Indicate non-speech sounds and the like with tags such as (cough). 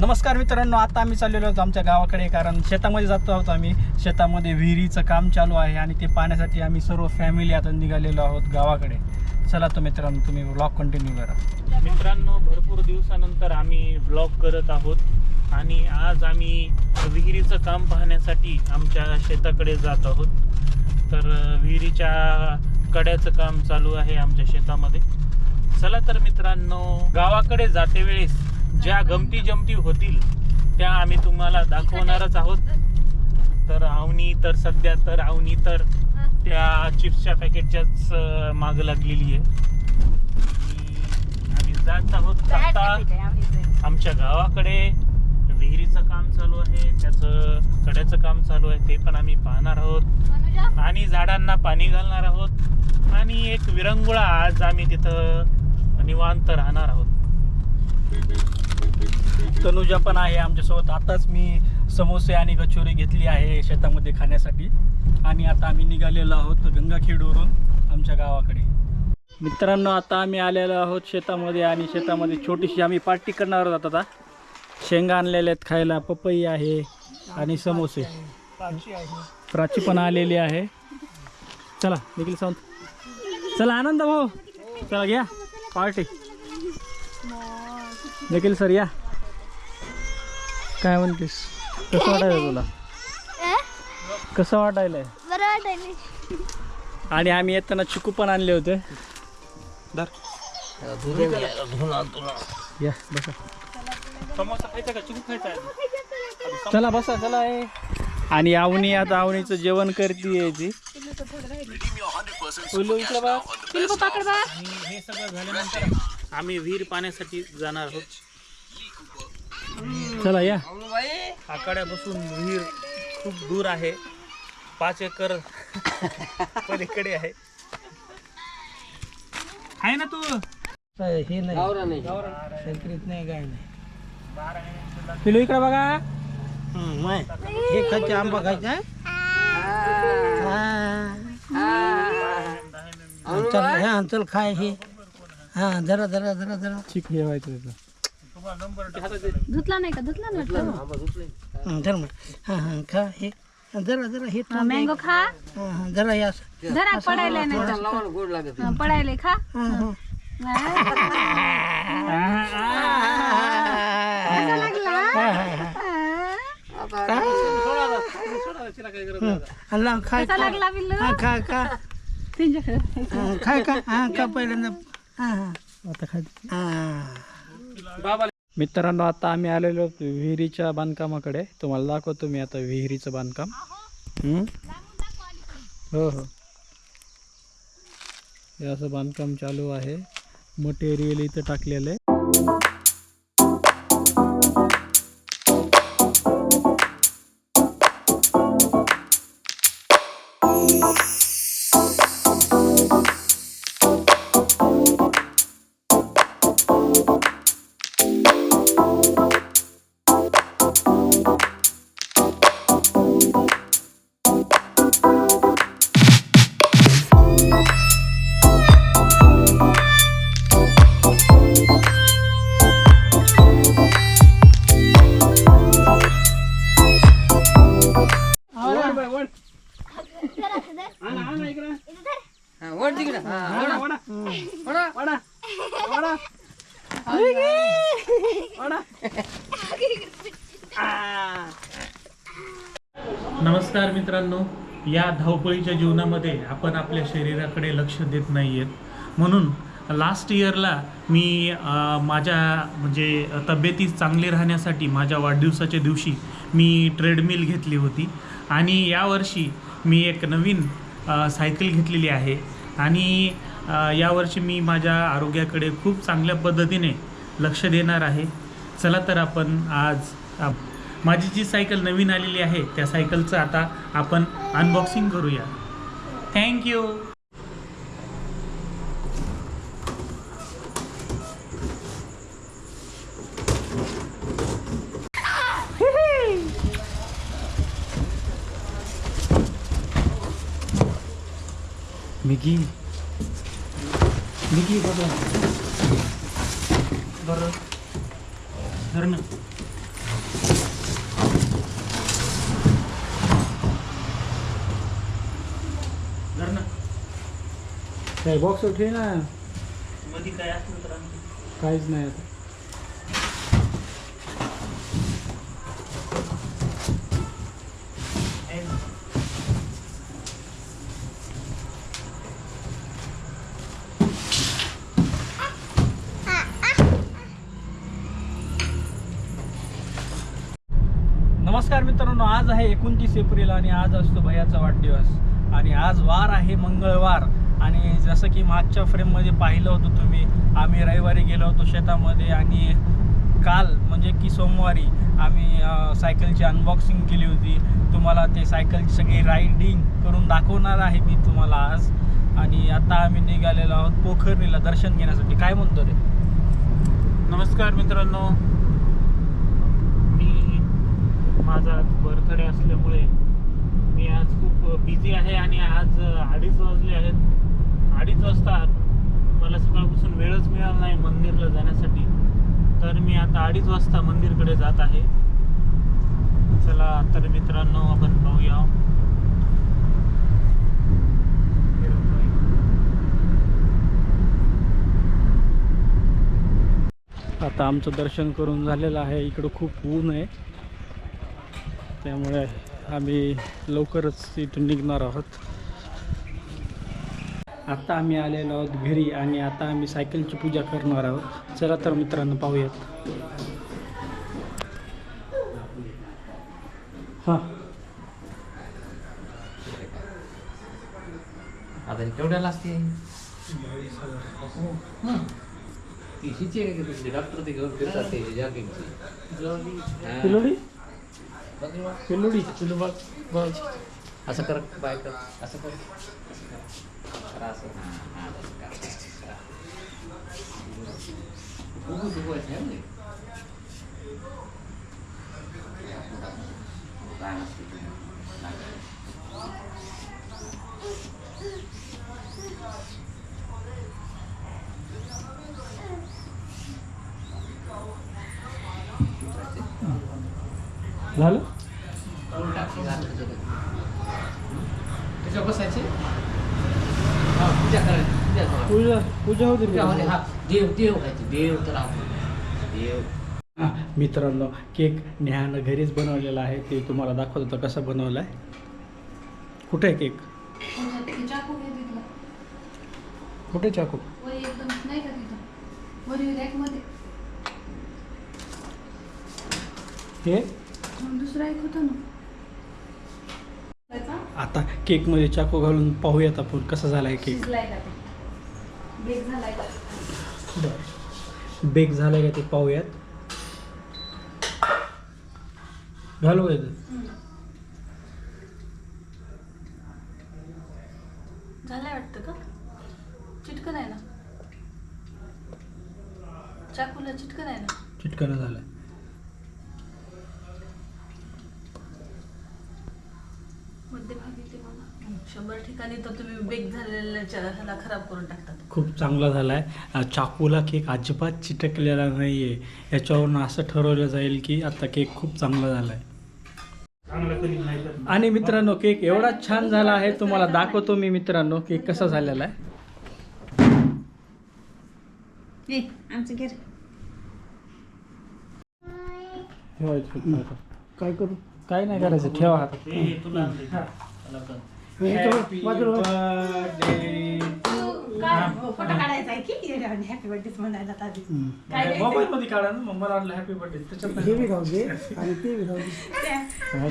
नमस्कार मित्रांनो आता आम्ही चाललेलो आहोत आमच्या गावाकडे कारण शेतामध्ये जातो आहोत आम्ही. शेतामध्ये विहिरीचं काम चालू आहे आणि ते पाहण्यासाठी आम्ही सर्व फॅमिली आता निघालेलो आहोत गावाकडे. चला तो मित्रांनो तुम्ही ब्लॉग कंटिन्यू करा. मित्रांनो भरपूर दिवसानंतर आम्ही ब्लॉग करत आहोत आणि आज आम्ही विहिरीचं काम पाहण्यासाठी आमच्या शेताकडे जात आहोत. तर विहिरीच्या कड्याचं काम चालू आहे आमच्या शेतामध्ये. चला तर मित्रांनो गावाकडे जाते वेळेस ज्या गमती जमती होतील त्या आम्ही तुम्हाला दाखवणारच आहोत. तर आवनी तर सध्या तर आवनी तर त्या चिप्सच्या पॅकेटच्याच मागं लागलेली आहे. आणि आम्ही जात आहोत आता आमच्या गावाकडे. विहिरीचं काम चालू आहे त्याचं कड्याचं काम चालू आहे ते पण आम्ही पाहणार आहोत. आणि झाडांना पाणी घालणार आहोत. आणि एक विरंगुळा आज आम्ही तिथं निवांत राहणार आहोत. तनुजा पण आहे आमच्यासोबत. आताच मी समोसे आणि कचोरी घेतली आहे शेतामध्ये खाण्यासाठी. आणि आता आम्ही निघालेलो आहोत गंगाखेडवरून आमच्या गावाकडे. मित्रांनो आता आम्ही आलेलो आहोत शेतामध्ये आणि शेतामध्ये छोटीशी आम्ही पार्टी करणार आहोत आता. शेंगा आणलेल्या आहेत खायला पपई आहे आणि समोसे. प्राची पण आलेली आहे. चला निखिल सावंत. चला आनंद भाऊ. चला घ्या. पार्टी. निखिल सर या. काय म्हणतेस? कसं वाटायला तुला? कसं वाटायलंय? बरं वाटायला आणि आम्ही येताना चिकू पण आणले होते. या बसा? चला बसा चला ए. आणि आवनी आता आवनीचं जेवण करते हे झाल्यानंतर आम्ही विहीर पाण्यासाठी जाणार आहोत. चला या. आकाड्यापासून विहीर खूप दूर आहे. पाच एकर (laughs) पलीकडे आहे. आहे ना तू? हे नाही. संकरित नाही काय नाही. पिलू इकडे बघा. हे खायचे आंबा खायचा चल हा. चल खाय हे. हा जरा जरा जरा जरा. चिक ठेवायचं धुतला नाही का? धुतला नाही धर हा हा खा हे. जरा जरा हे हा, मँगो खा. हा, हा, जरा हे असं. जरा पडायला नाही तर. हा, पडायला खा. हा, हा. कसा लागला अल्ला खाय कसा लागला बिल्लू? हा खा खा. त्यांच्याकडे हा, खाय का हा का पहिल्यांदा. हा हा. आता हा. मित्रांनो आता आम्ही आलेलो विहिरीच्या बांधकामाकडे. तुम्हाला दाखवतो मी आता विहिरीचं बांधकाम. हम्म? हो हो. हे असं बांधकाम चालू आहे. मटेरियल इथं टाकलेलं आहे. नमस्कार मित्रांनो या धावपळीच्या जीवनामध्ये आपण आपल्या शरीराकडे लक्ष देत नाही आहेत म्हणून लास्ट इयरला मी माझ्या म्हणजे तब्येती चांगली राहण्यासाठी माझ्या वाढदिवसाच्या दिवशी मी ट्रेडमिल घेतली होती. आणि यावर्षी मी एक नवीन सायकल घेतलेली आहे. आणि यावर्षी मी माझ्या आरोग्याकडे खूप चांगल्या पद्धतीने लक्ष देणार आहे. चला तर आपण आज माझी जी सायकल नवीन आलेली आहे त्या सायकलचं आता आपण अनबॉक्सिंग करूया. थँक्यू मिगी। मिगी बघा बरं धर ना धर ना काय बॉक्स उठे ना मध्ये काय असलं तर काहीच नाही आता. आज आहे एकोणतीस एप्रिल आणि आज असतो भैयाचा वाढदिवस. आणि आज वार आहे मंगळवार. आणि जसं की मागच्या फ्रेममध्ये पाहिलं होतं तुम्ही आम्ही रविवारी गेलो होतो शेतामध्ये आणि काल म्हणजे की सोमवारी आम्ही सायकलची अनबॉक्सिंग केली होती. तुम्हाला ते सायकलची सगळी रायडिंग करून दाखवणार आहे मी तुम्हाला आज. आणि आता आम्ही निघालेलो आहोत पोखरणीला दर्शन घेण्यासाठी. काय म्हणतो रे नमस्कार मित्रांनो. माझा आज बर्थडे असल्यामुळे मी आज खूप बिझी आहे आणि आज अडीच वाजले आहेत. अडीच वाजता मला सकाळपासून वेळच मिळाला नाही मंदिरला जाण्यासाठी. तर मी आता अडीच वाजता मंदिरकडे जात आहे. चला तर मित्रांनो आपण पाहूया. आता आमचं दर्शन करून झालेलं आहे. इकडं खूप ऊन आहे. त्यामुळे आम्ही लवकरच इथून निघणार आहोत. आता आम्ही आलेलो आहोत घरी आणि आता आम्ही सायकलची पूजा करणार आहोत. चला तर मित्रांनो पाहूयात. हां. आता केवढ्याला असते डॉक्टर ते घेऊन फिरतात ते जॉगिंगची. पिलोडी बघ रे बा. पिलोडी पिलो बघ बघ असं कर बाय कर असं कर असं कर. करा असं हां हां तसं करा. उभं दुखवायचं आहे ना ते. काय नसते ते. नाही. झालं करून टाकते का त्याच्यात? बसायचे. हा पूजा करायची पूजा करायची. पूजा पूजा होती पूजामध्ये हा. देव देव व्हायचे देव तर आपण देव. हा, मित्रांनो केक नेहानं घरीच बनवलेला आहे. ते तुम्हाला दाखवत होतं कसं बनवलं आहे कुठे आहे केक? चाकू घे तिथला कुठे चाकू? वर एकदम नाही का तिथं वर रॅकमध्ये हे? मग दुसरा एक होता ना. आता केकमध्ये चाकू घालून पाहूयात आपण कसा झाला आहे केक बेक झालाय का? बेक झालाय का ते पाहूयात. घालू का? झालाय वाटतं का? चिटकन आहे ना? चाकूला चिटकन आहे ना? चिटकाना झालाय. मध्यभागी ते मला शंभर ठिकाणी तर तुम्ही बेक झालेल्या ह्याला खराब करून टाकतात. खूप चांगला झाला आहे चाकूला केक अजिबात चिटकलेला नाही आहे याच्यावरून असं ठरवलं जाईल की आता केक खूप चांगला झाला आहे चांगलं कधी नाही तर आणि मित्रांनो केक एवढा छान झाला आहे. तुम्हाला दाखवतो मी मित्रांनो केक कसा झालेला आहे. आमचं घर काय करू? काय नाही करायचं ठेवा हात ते तुला आणते. त्याला पण. फोटो काढायचा आहे की हॅपी बर्थडे म्हणायला आधी मोबाईल मध्ये काढा ना मग मला वाटलं हॅपी बर्थडे त्याच्यात हे बी दे आणि ते बी राहू दे. (laughs)